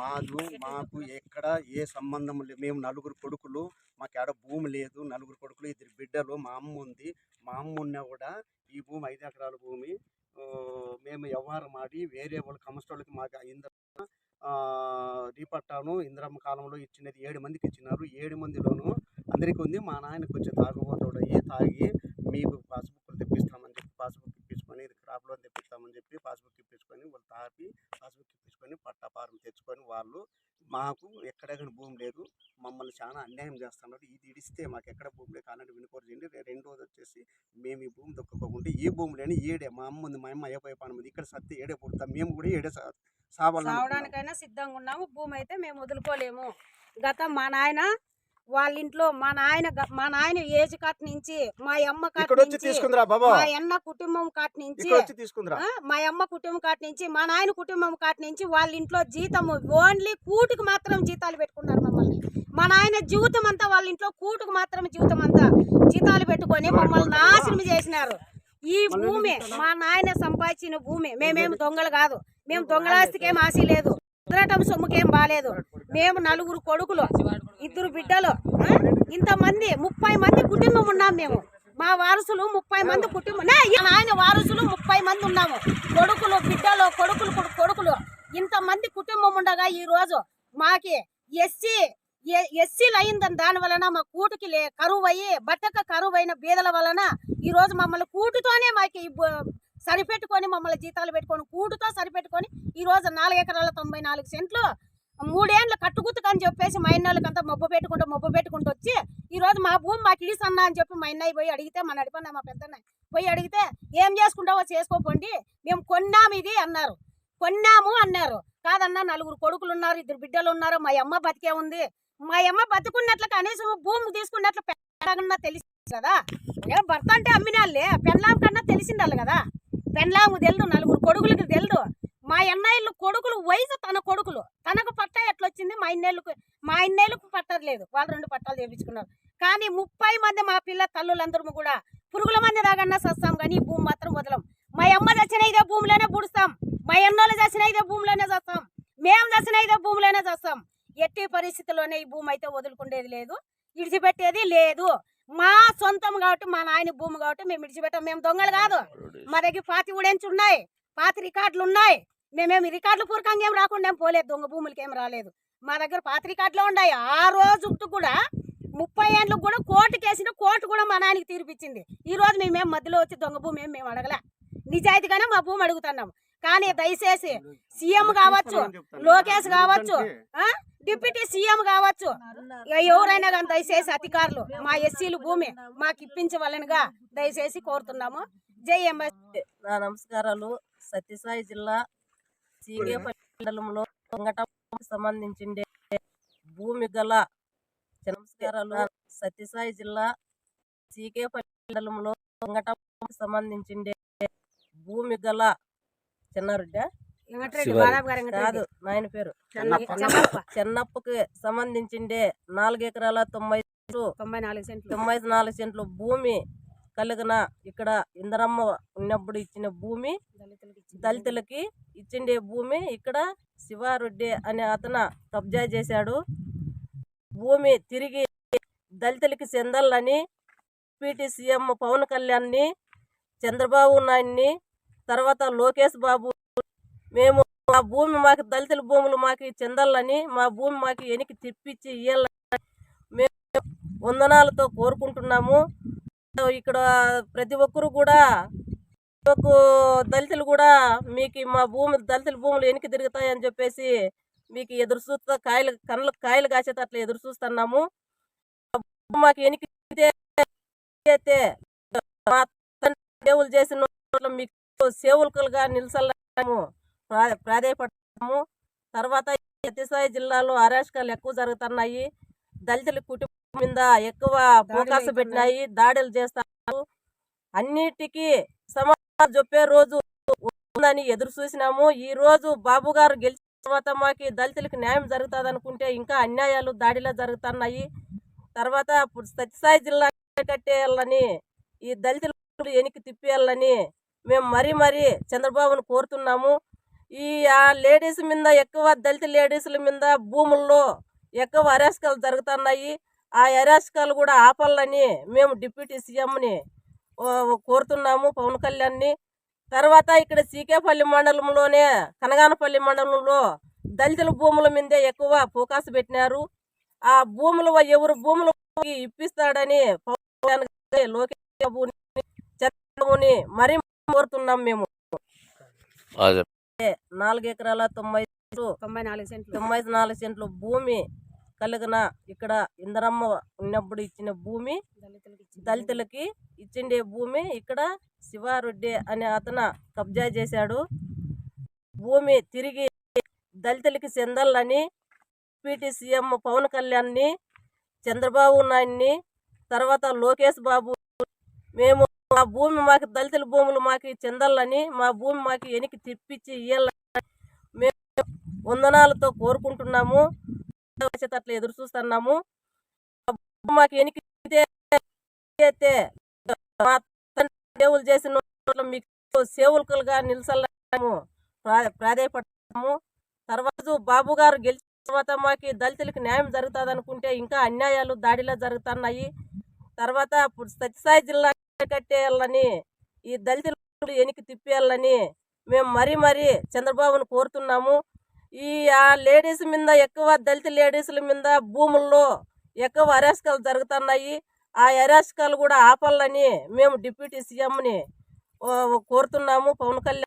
మాదు మాకు ఎక్కడ ఏ సంబంధం లేదు. మేము నలుగురు కొడుకులు మాకు భూమి లేదు. నలుగురు కొడుకులు ఇద్దరు బిడ్డలు మా అమ్మ ఉంది. మా అమ్మ ఉన్నా కూడా ఈ భూమి ఐదు ఎకరాల భూమి. మేము వ్యవహారం ఆడి వేరే వాళ్ళు కమస్టోళ్ళకి మాకు ఇంద్ర రీపట్టాను. ఇంద్రమ్మ కాలంలో ఇచ్చినది ఏడు మందికి ఇచ్చినారు. ఏడు మందిలోనూ అందరికీ ఉంది. మా నాయన కొంచెం తాగుబోతాడు తాగి మీకు పాస్బుక్లు తెప్పిస్తామని చెప్పి పాస్బుక్ ఇప్పించుకొని ఇది క్రాప్ లోన్ తెప్పిస్తామని చెప్పి పాస్బుక్ ఇప్పించుకొని వాళ్ళు తాపి పాస్బుక్ ఇప్పించుకొని పట్టాపారం తెచ్చుకొని వాళ్ళు మాకు ఎక్కడెక్కడ భూమి లేదు మమ్మల్ని చాలా అన్యాయం చేస్తున్నారు. ఇది ఇడిస్తే మాకు ఎక్కడ భూమి లేదు కానంటే వినుకోరు చేయండి. రెండోది వచ్చేసి మేము ఈ భూమి దొక్కుకోకుండా ఈ భూమి లేని ఏడే మా అమ్మ ఉంది మా అమ్మ అయ్యపోయే పానం ఉంది. ఇక్కడ సత్తి ఏడే పుడతాం. మేము కూడా ఏడే. సావడానికైనా సిద్ధంగా ఉన్నాము. భూమి అయితే మేము వదులుకోలేము. గత మా నాయన వాళ్ళ ఇంట్లో మా నాయన మా నాయన ఏజ్ కట్ నుంచి మా అమ్మ కట్ ఇక్కడ వచ్చి నుంచి తీసుకుందిరా బాబా. మా అన్న కుటుంబం కట్ నుంచి ఇక్కడ వచ్చి తీసుకుందిరా. ఆ, మా అమ్మ కుటుంబం కాటి నుంచి మా నాయన కుటుంబం కాటి నుంచి వాళ్ళ ఇంట్లో జీతము ఓన్లీ కూటుకు మాత్రం జీతాలు పెట్టుకున్నారు మమ్మల్ని. మా నాయన జీవితం అంతా వాళ్ళ ఇంట్లో కూటుకు మాత్రం జీవితం అంతా జీతాలు పెట్టుకొని మమ్మల్ని నాశనం చేసినారు. ఈ భూమి మా నాయన సంపాదించిన భూమి. మేమేం దొంగలు కాదు. మేము దొంగలాస్తికి ఏం ఆశ లేదు. కుదరటం సొమ్ముకేం బాలేదు. మేము నలుగురు కొడుకులు ఇద్దరు బిడ్డలు? ఇంతమంది ముప్పై మంది కుటుంబం ఉన్నాం మేము. మా వారసులు ముప్పై మంది కుటుంబం. నాయన వారసులు ముప్పై మంది ఉన్నాము. కొడుకులు బిడ్డలు కొడుకులు కొడు- కొడుకులు. ఇంతమంది కుటుంబం ఉండగా ఈ రోజు మాకి ఎస్సీ ఎస్సీలు అయిందని దాని వలన మా కూటికి లే కరువు అయ్యి బట్టక కరువు అయిన బీదల వలన ఈ రోజు మమ్మల్ని కూటుతోనే మాకి సరిపెట్టుకొని మమ్మల్ని జీతాలు పెట్టుకొని కూటుతో సరిపెట్టుకొని ఈ రోజు నాలుగు ఎకరాల తొంభై నాలుగు సెంట్లు మూడేళ్ళు కట్టుగుతుకని చెప్పేసి మా ఇన్నోళ్ళకంతా మొబ్బు పెట్టుకుంటూ మొబ్బు పెట్టుకుంటూ వచ్చి ఈ రోజు మా భూమి మాకు ఇడిసన్నా అని చెప్పి మా అన్నయ్య పోయి అడిగితే మా నడిపన్న మా పెద్దన్న పోయి అడిగితే ఏం చేసుకుంటావో చేసుకోకండి మేము కొన్నాము ఇది అన్నారు. కొన్నాము అన్నారు. కాదన్నా నలుగురు కొడుకులు ఉన్నారు ఇద్దరు బిడ్డలు ఉన్నారు మా అమ్మ బతికే ఉంది మా అమ్మ బతుకున్నట్లు కనీసం భూమి తీసుకున్నట్లు పెళ్ళామన్నా తెలిసి కదా. భర్త అంటే అమ్మినాళ్ళే పెళ్ళాం కన్నా తెలిసిండాలి కదా. పెళ్ళాము తెలుదు నలుగురు కొడుకులకి తెలుదు. మా అన్నయ్యలు కొడుకులు వయసు తన కొడుకులు. తనకు పట్ట ఎట్లొచ్చింది? మా ఇన్నేళ్ళకు మా ఇన్నేళ్ళకు పట్టలేదు వాళ్ళు రెండు పట్టాలు చేపించుకున్నారు కానీ ముప్పై మంది మా పిల్ల తల్లులందరూ కూడా పురుగుల మంది దాకన్నా సస్తాం కానీ ఈ భూమి మాత్రం వదలం. మా అమ్మ చచ్చిన ఇదే భూమిలోనే పుడుస్తాం. మా అన్నోళ్ళు చచ్చిన ఇదే భూమిలోనే చేస్తాం. మేము చచ్చిన ఇదే భూమిలోనే చేస్తాం. ఎట్టి పరిస్థితుల్లోనే ఈ భూమి అయితే వదులుకుండేది లేదు. ఇడిచిపెట్టేది లేదు. మా సొంతం కాబట్టి మా నాయన భూమి కాబట్టి మేము ఇడిచిపెట్టాం. మేము దొంగలు కాదు. మా దగ్గర పాతి ఉడెంచి ఉన్నాయి. పాతి రికార్డులు ఉన్నాయి. మేమేమి రికార్డులు పూర్వకంగా ఏం రాకుండా ఏం పోలేదు. దొంగ భూములకి ఏం రాలేదు. మా దగ్గర పాత రికార్డులు ఉన్నాయి. ఆ రోజు కూడా ముప్పై ఏళ్ళకు కూడా కోర్టు కేసిన కోర్టు కూడా మా నాయనకి తీర్పిచ్చింది. ఈ రోజు మేమేం మధ్యలో వచ్చి దొంగ భూమి ఏం మేము అడగలే. నిజాయితీగానే మా భూమి అడుగుతున్నాం. కానీ దయచేసి సీఎం కావచ్చు లోకేష్ కావచ్చు? డిప్యూటీ సీఎం కావచ్చు. ఎవరైనా కానీ దయచేసి అధికారులు మా ఎస్సీలు భూమి మాకు ఇప్పించవలనుగా దయచేసి కోరుతున్నాము. జై ఎంఎస్. నా నమస్కారాలు. సత్యసాయి జిల్లా సీగేపల్లి మండలంలో పొంగటంకి సంబంధించిండే భూమి గల నమస్కారాలు. సత్యసాయి జిల్లా సీకేపల్లి మండలంలో పొంగటంకి సంబంధించిండే భూమి గల చిన్నారెడ్డి కాదు. నాయన పేరు చెన్నప్ప. చెన్నప్ప. చెన్నప్పకి సంబంధించిండే నాలుగు ఎకరాల తొంభై తొంభై నాలుగు సెంట్లు తొంభై నాలుగు సెంట్లు భూమి కలిగిన ఇక్కడ ఇందరమ్మ ఉన్నప్పుడు ఇచ్చిన భూమి దళితులకు ఇచ్చింది. దళితులకి ఇచ్చిండే భూమి ఇక్కడ శివారెడ్డి అనే అతను కబ్జా చేశాడు భూమి తిరిగి దళితులకి చెందాలని పీటీ సీఎం పవన్ కళ్యాణ్ని చంద్రబాబు నాయుడిని తర్వాత లోకేష్ బాబు మేము మా భూమి మాకు దళితుల భూములు మాకు చెందాలని మా భూమి మాకు వెనక్కి తిప్పించి ఇవ్వాలని మేము వందనాలతో కోరుకుంటున్నాము. ఇక్కడ ప్రతి ఒక్కరు కూడా మాకు దళితులు కూడా మీకు మా భూమి దళితుల భూములు వెనక్కి తిరుగుతాయని చెప్పేసి మీకు ఎదురు చూస్తా కాయలు కళ్ళ కాయలు కాసేది అట్లా ఎదురు చూస్తున్నాము. మాకు వెనక్కి అయితే మా తండ్రి సేవలు చేసిన వాళ్ళు మీకు సేవకులుగా నిలసాము ప్రాధాయపడతాము. తర్వాత సత్యసాయి జిల్లాలో అరాచకాలు ఎక్కువ జరుగుతున్నాయి. దళితుల కుటుంబం మీద ఎక్కువ ఫోకస్ పెట్టినాయి. దాడులు చేస్తారు. అన్నిటికీ సమాధానం చెప్పే రోజు ఉందని ఎదురు చూసినాము. ఈ రోజు బాబు గారు గెలిచిన తర్వాత మాకి దళితులకు న్యాయం జరుగుతుంది అనుకుంటే ఇంకా అన్యాయాలు దాడిలో జరుగుతున్నాయి. తర్వాత ఇప్పుడు సత్యసాయి జిల్లా కట్టేయాలని ఈ దళితులు వెనక్కి తిప్పేయాలని మేము మరీ మరీ చంద్రబాబును కోరుతున్నాము. ఈ ఆ లేడీస్ మీద ఎక్కువ దళిత లేడీసుల మీద భూముల్లో ఎక్కువ అరాచకాలు జరుగుతున్నాయి. ఆ అరాచకాలు కూడా ఆపాలని మేము డిప్యూటీ సీఎంని కోరుతున్నాము పవన్ కళ్యాణ్ని. తర్వాత ఇక్కడ సీకేపల్లి మండలంలోనే కనగానపల్లి మండలంలో దళితుల భూముల మీదే ఎక్కువ ఫోకస్ పెట్టినారు. ఆ భూములు ఎవరు భూములు ఇప్పిస్తాడని పవన్ కళ్యాణ్ లోకేష్ బాబుని చంద్రబాబుని మరీ కోరుతున్నాం మేము. నాలుగు ఎకరాల తొంభై తొంభై నాలుగు సెంట్లు. తొంభై నాలుగు సెంట్లు భూమి కలిగిన ఇక్కడ ఇందరమ్మ ఉన్నప్పుడు ఇచ్చిన భూమి దళితులకి ఇచ్చిండే భూమి ఇక్కడ శివారెడ్డి అనే అతను కబ్జా చేశాడు. భూమి తిరిగి దళితులకి చెందాలని పీటీ సీఎం పవన్ కళ్యాణ్ని చంద్రబాబు నాయుడిని తర్వాత లోకేష్ బాబు మేము మా భూమి మాకు దళితుల భూములు మాకు చెందాలని మా భూమి మాకు వెనక్కి తిప్పించి ఇవ్వాలని మేము వందనాలతో కోరుకుంటున్నాము. వచ్చేటట్లు ఎదురు చూస్తున్నాము. మాకు వెనక్కి అయితే మా సేవలు చేసిన మీకు సేవకులుగా నిలసాము ప్రాధాయపడతాము. తర్వాత బాబు గారు గెలిచిన తర్వాత మాకు దళితులకు న్యాయం జరుగుతుంది అనుకుంటే ఇంకా అన్యాయాలు దాడిలా జరుగుతున్నాయి. తర్వాత ఇప్పుడు సత్యసాయి జిల్లా కట్టేయాలని ఈ దళితులు వెనక్కి తిప్పేయాలని మేము మరీ మరీ చంద్రబాబును కోరుతున్నాము. ఈ ఆ లేడీస్ మీద ఎక్కువ దళిత లేడీసుల మీద భూముల్లో ఎక్కువ అరాచకాలు జరుగుతున్నాయి. ఆ అరాచకాలు కూడా ఆపాలని మేము డిప్యూటీ సీఎంని కోరుతున్నాము. పవన్ కళ్యాణ్